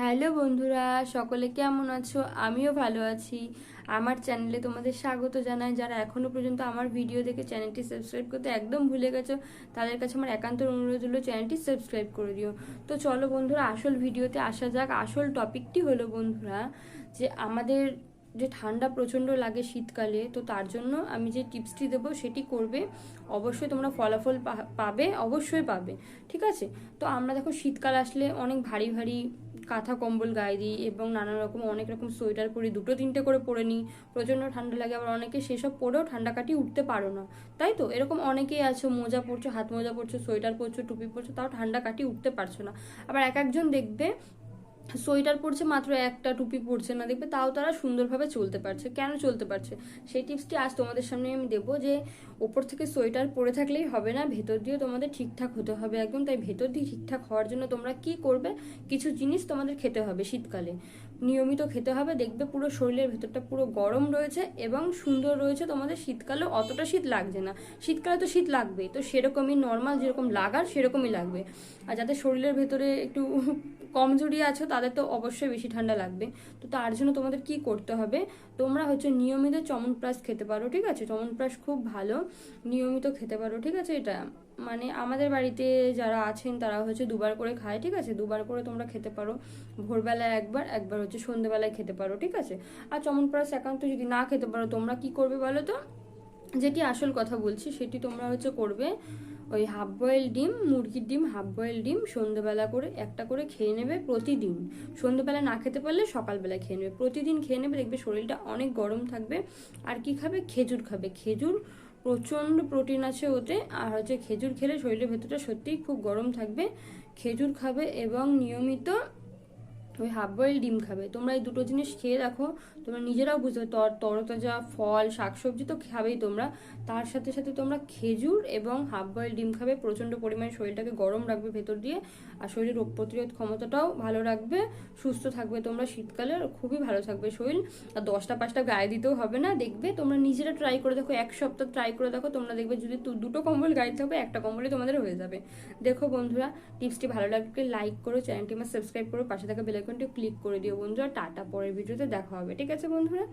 Hello বন্ধুরা, সকলে কেমন আছো? আমিও ভালো আছি। আমার চ্যানেলে তোমাদের স্বাগত জানাই। যারা এখনও পর্যন্ত আমার ভিডিও দেখে চ্যানেলটি সাবস্ক্রাইব করতে একদম ভুলে গেছো, তাদের কাছে আমার একান্ত অনুরোধ হলো চ্যানেলটি সাবস্ক্রাইব করে দিও। তো চলো বন্ধুরা, আসল ভিডিওতে আসা যাক। আসল টপিকটি হলো বন্ধুরা, যে আমাদের যে ঠান্ডা প্রচণ্ড লাগে শীতকালে, তো তার জন্য আমি যে টিপসটি দেবো সেটি করবে। অবশ্যই তোমরা ফলাফল পাবে, অবশ্যই পাবে। ঠিক আছে? তো আমরা দেখো, শীতকাল আসলে অনেক ভারী ভারী কাঁথা, কম্বল গায়ে দিই এবং নানা রকম অনেক রকম সোয়েটার পরি। দুটো তিনটে করে পরে নিই। প্রচণ্ড ঠান্ডা লাগে, আবার অনেকে সেসব পরেও ঠান্ডা কাটিয়ে উঠতে পারো না। তাই তো? এরকম অনেকেই আছো, মোজা পরছো, হাত মোজা পরছো, সোয়েটার পরছো, টুপি পরছো, তাও ঠান্ডা কাটিয়ে উঠতে পারছ না। আবার এক একজন দেখবে সোয়েটার পরছে, মাত্র একটা টুপি পরছে না, দেখবে তাও তারা সুন্দরভাবে চলতে পারছে। কেন চলতে পারছে? সেই টিপসটি আজ তোমাদের সামনে আমি দেবো যে, ওপর থেকে সোয়েটার পরে থাকলেই হবে না, ভেতর দিয়েও তোমাদের ঠিকঠাক হতে হবে একদম। তাই ভেতর দিয়ে ঠিকঠাক হওয়ার জন্য তোমরা কি করবে? কিছু জিনিস তোমাদের খেতে হবে শীতকালে। নিয়মিত খেতে হবে। দেখবে পুরো শরীরের ভেতরটা পুরো গরম রয়েছে এবং সুন্দর রয়েছে। তোমাদের শীতকালে অতটা শীত লাগছে না। শীতকালে তো শীত লাগবেই। তো সেরকমই নর্মাল যেরকম লাগার, সেরকমই লাগবে। আর যাদের শরীরের ভেতরে একটু কমজোরি আছো, তাদের তো অবশ্যই বেশি ঠান্ডা লাগবে। তো তার জন্য তোমাদের কি করতে হবে? তোমরা হচ্ছে নিয়মিত চমনপ্রাশ খেতে পারো, ঠিক আছে? চমনপ্রাশ খুব ভালো। নিয়মিত খেতে পারো, ঠিক আছে? এটা মানে আমাদের বাড়িতে যারা আছেন তারা হচ্ছে দুবার করে খায়, ঠিক আছে? দুবার করে তোমরা খেতে পারো। ভোরবেলায় একবার একবার হচ্ছে সন্ধ্যেবেলায় খেতে পারো, ঠিক আছে? আর চমনপ্রাশ একান্ত যদি না খেতে পারো, তোমরা কি করবে বলো তো? যেটি আসল কথা বলছি, সেটি তোমরা হচ্ছে করবে ওই হাফ বয়েল ডিম, মুরগির ডিম হাফ বয়েল ডিম সন্ধ্যেবেলা করে একটা করে খেয়ে নেবে প্রতিদিন। সন্ধ্যেবেলা না খেতে পারলে সকালবেলা খেয়ে নেবে। প্রতিদিন খেয়ে নেবে, দেখবে শরীরটা অনেক গরম থাকবে। আর কি খাবে? খেজুর খাবে। খেজুর প্রচণ্ড প্রোটিন আছে ওতে, আর হচ্ছে খেজুর খেলে শরীরের ভেতরটা সত্যিই খুব গরম থাকবে। খেজুর খাবে এবং নিয়মিত ওই হাফ বয়েল ডিম খাবে। তোমরা এই দুটো জিনিস খেয়ে দেখো তোমরা নিজেরাও বুঝবে তর, তরতাজা, ফল, শাকসবজি তো খাবেই তোমরা। তার সাথে সাথে তোমরা খেজুর এবং হাফ বয়েল ডিম খাবে। প্রচণ্ড পরিমাণে শরীরটাকে গরম রাখবে ভেতর দিয়ে আর শরীরের রোগ প্রতিরোধ ক্ষমতাটাও ভালো রাখবে, সুস্থ থাকবে তোমরা শীতকালে খুবই ভালো থাকবে শরীর। আর দশটা পাঁচটা গায়ে দিতেও হবে না, দেখবে তোমরা নিজেরা ট্রাই করে দেখো, এক সপ্তাহ ট্রাই করে দেখো, তোমরা দেখবে যদি দুটো কম্বল গায়ে হবে একটা কম্বলই তোমাদের হয়ে যাবে। দেখো বন্ধুরা টিপসটি ভালো লাগলে লাইক করো চ্যানেলটি আমার সাবস্ক্রাইব করো, পাশে থাকা বেলাইকনটি ক্লিক করে দিও বন্ধুরা টাটা পরের ভিডিওতে দেখা হবে। ঠিক আছে বন্ধুরা?